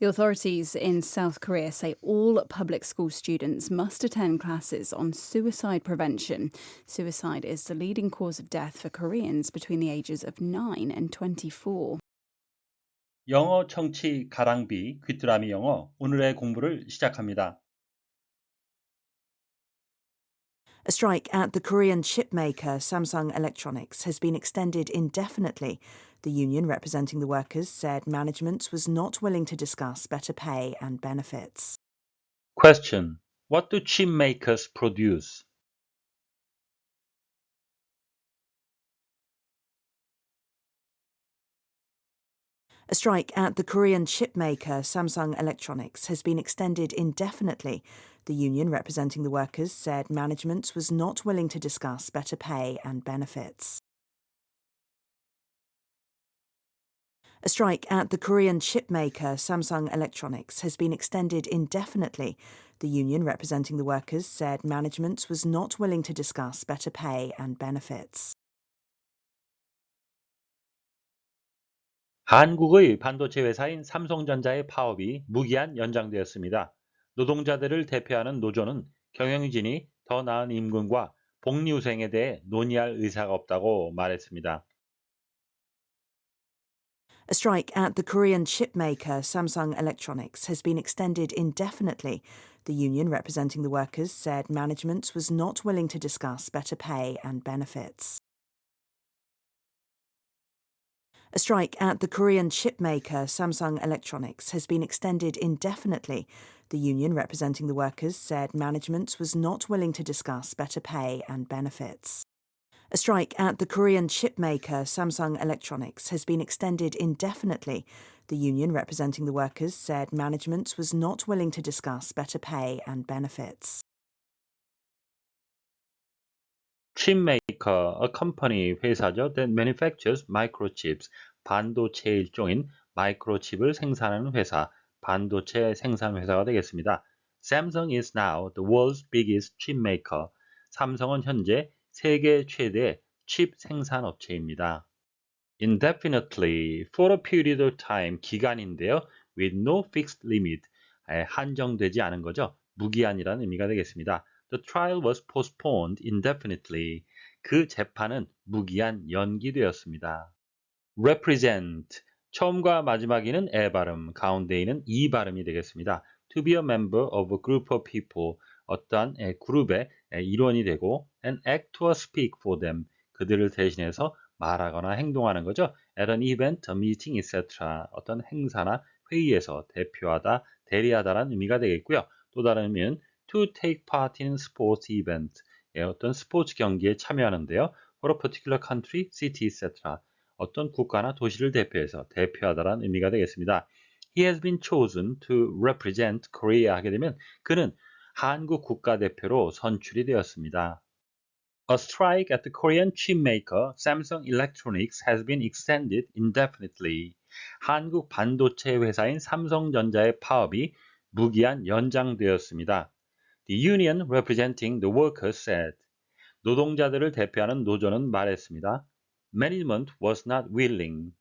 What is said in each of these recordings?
The authorities in South Korea say all public school students must attend classes on suicide prevention. Suicide is the leading cause of death for Koreans between the ages of 9 and 24. 영어 청취 가랑비 귀뚜라미 영어 오늘의 공부를 시작합니다. A strike at the Korean chipmaker Samsung Electronics has been extended indefinitely. The union representing the workers said management was not willing to discuss better pay and benefits. Question. What do chip makers produce? A strike at the Korean chipmaker Samsung Electronics has been extended indefinitely. The union representing the workers said management was not willing to discuss better pay and benefits. A strike at the Korean chipmaker Samsung Electronics has been extended indefinitely. The union representing the workers said management was not willing to discuss better pay and benefits. 한국의 반도체 회사인 삼성전자의 파업이 무기한 연장되었습니다. 노동자들을 대표하는 노조는 경영진이 더 나은 임금과 복리후생에 대해 논의할 의사가 없다고 말했습니다. A strike at the Korean chipmaker Samsung Electronics has been extended indefinitely. The union representing the workers said management was not willing to discuss better pay and benefits. A strike at the Korean chipmaker Samsung Electronics has been extended indefinitely. The union representing the workers said management was not willing to discuss better pay and benefits. A strike at the Korean chipmaker Samsung Electronics has been extended indefinitely. The union representing the workers said management was not willing to discuss better pay and benefits. Chipmaker, a company 회사죠 that manufactures microchips, 반도체 일종인 마이크로칩을 생산하는 회사, 반도체 생산 회사가 되겠습니다. Samsung is now the world's biggest chipmaker. 삼성은 현재 세계 최대 칩 생산 업체입니다. Indefinitely, for a period of time, 기간인데요. With no fixed limit, 한정되지 않은 거죠. 무기한이라는 의미가 되겠습니다. The trial was postponed indefinitely. 그 재판은 무기한 연기되었습니다. represent, 처음과 마지막에는 에 발음, 가운데에는 이 발음이 되겠습니다. to be a member of a group of people, 어떠한 그룹의 일원이 되고 and act or speak for them, 그들을 대신해서 말하거나 행동하는 거죠. at an event, a meeting, etc. 어떤 행사나 회의에서 대표하다, 대리하다라는 의미가 되겠고요. 또 다른 의미는 to take part in sports event, 예, 어떤 스포츠 경기에 참여하는데요. for a particular country, city, etc. 어떤 국가나 도시를 대표해서 대표하다라는 의미가 되겠습니다. He has been chosen to represent Korea 하게 되면 그는 한국 국가대표로 선출이 되었습니다. A strike at the Korean chipmaker Samsung Electronics has been extended indefinitely. 한국 반도체 회사인 삼성전자의 파업이 무기한 연장되었습니다. The union representing the workers said. 노동자들을 대표하는 노조는 말했습니다. Management was not willing.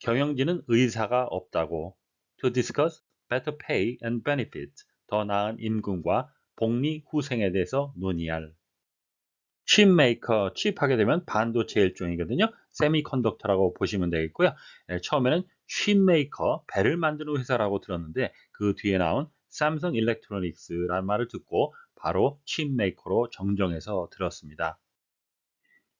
경영진은 의사가 없다고. To discuss better pay and benefits. 더 나은 임금과 복리 후생에 대해서 논의할. 칩메이커, 칩하게 되면 반도체 일종이거든요. 세미컨덕터라고 보시면 되겠고요. 네, 처음에는 칩메이커, 배를 만드는 회사라고 들었는데 그 뒤에 나온 삼성 일렉트로닉스라는 말을 듣고 바로 칩메이커로 정정해서 들었습니다.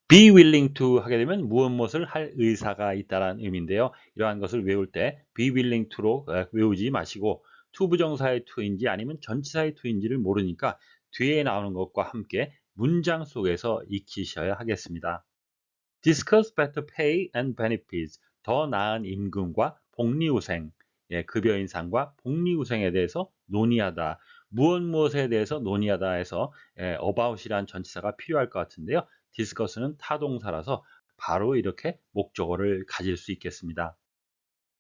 Be willing to 하게 되면 무엇 무엇을 할 의사가 있다는 의미인데요. 이러한 것을 외울 때 be willing to로 외우지 마시고 to 부정사의 to인지 아니면 전치사의 to인지를 모르니까 뒤에 나오는 것과 함께 문장 속에서 익히셔야 하겠습니다. discuss better pay and benefits 더 나은 임금과 복리후생 예, 급여 인상과 복리후생에 대해서 논의하다 무엇 무엇에 대해서 논의하다 해서 예, about이란 전치사가 필요할 것 같은데요. Discuss는 타동사라서 바로 이렇게 목적어를 가질 수 있겠습니다.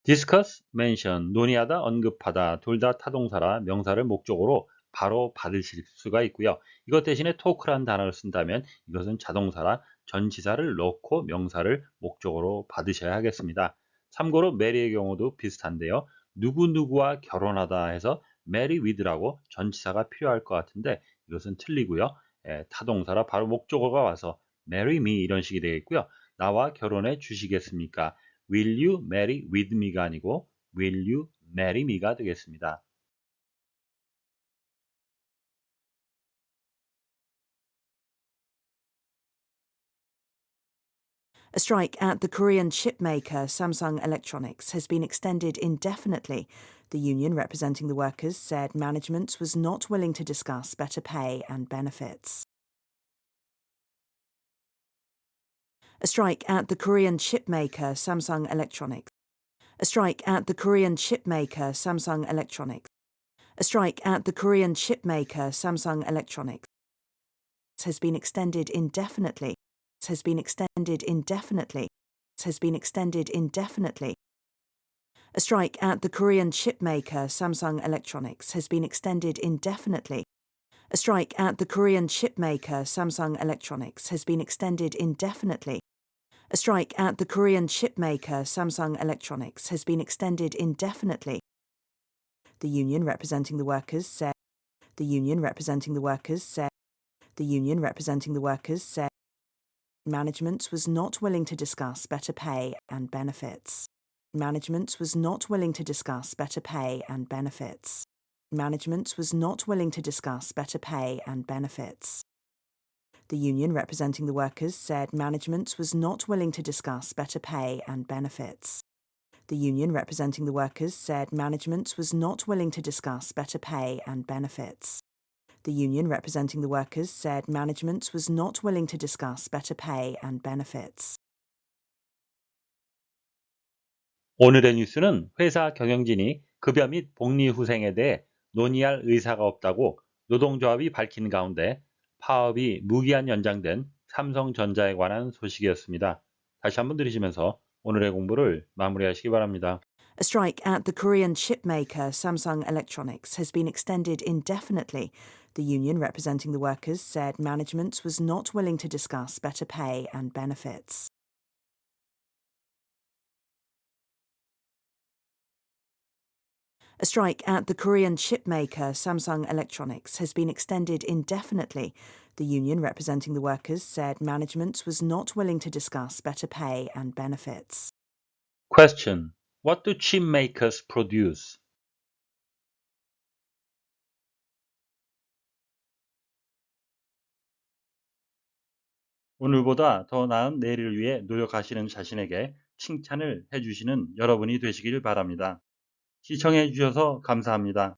discuss, mention, 논의하다, 언급하다 둘 다 타동사라 명사를 목적으로 바로 받으실 수가 있고요. 이것 대신에 talk라는 단어를 쓴다면 이것은 자동사라 전치사를 넣고 명사를 목적으로 받으셔야 하겠습니다. 참고로 메리의 경우도 비슷한데요. 누구누구와 결혼하다 해서 marry with라고 전치사가 필요할 것 같은데 이것은 틀리고요. 예, 타동사라 바로 목적어가 와서 marry me 이런 식이 되겠고요. 나와 결혼해 주시겠습니까? Will you marry with me가 아니고 Will you marry me가 되겠습니다. A strike at the Korean chipmaker Samsung Electronics has been extended indefinitely. The union representing the workers said management was not willing to discuss better pay and benefits. A strike at the Korean chipmaker Samsung Electronics. A strike at the Korean chipmaker Samsung Electronics. A strike at the Korean chipmaker Samsung Electronics has been extended indefinitely has been extended indefinitely has been extended indefinitely. A strike at the Korean chipmaker Samsung Electronics has been extended indefinitely. A strike at the Korean chipmaker Samsung Electronics has been extended indefinitely. A strike at the Korean chipmaker Samsung Electronics has been extended indefinitely. The union representing the workers said the union representing the workers said the union representing the workers said management was not willing to discuss better pay and benefits. Management was not willing to discuss better pay and benefits. Management was not willing to discuss better pay and benefits. The union representing the workers said management was not willing to discuss better pay and benefits. The union representing the workers said management was not willing to discuss better pay and benefits. The union representing the workers said management was not willing to discuss better pay and benefits. 오늘의 뉴스는 회사 경영진이 급여 및 복리 후생에 대해 논의할 의사가 없다고 노동조합이 밝힌 가운데 파업이 무기한 연장된 삼성전자에 관한 소식이었습니다. 다시 한번 들으시면서 오늘의 공부를 마무리하시기 바랍니다. A strike at the Korean chipmaker Samsung Electronics has been extended indefinitely. The union representing the workers said management was not willing to discuss better pay and benefits. A strike at the Korean chipmaker Samsung Electronics has been extended indefinitely. The union representing the workers said management was not willing to discuss better pay and benefits. Question. What do chip makers produce? 오늘보다 더 나은 내일을 위해 노력하시는 자신에게 칭찬을 해주시는 여러분이 되시길 바랍니다. 시청해 주셔서 감사합니다.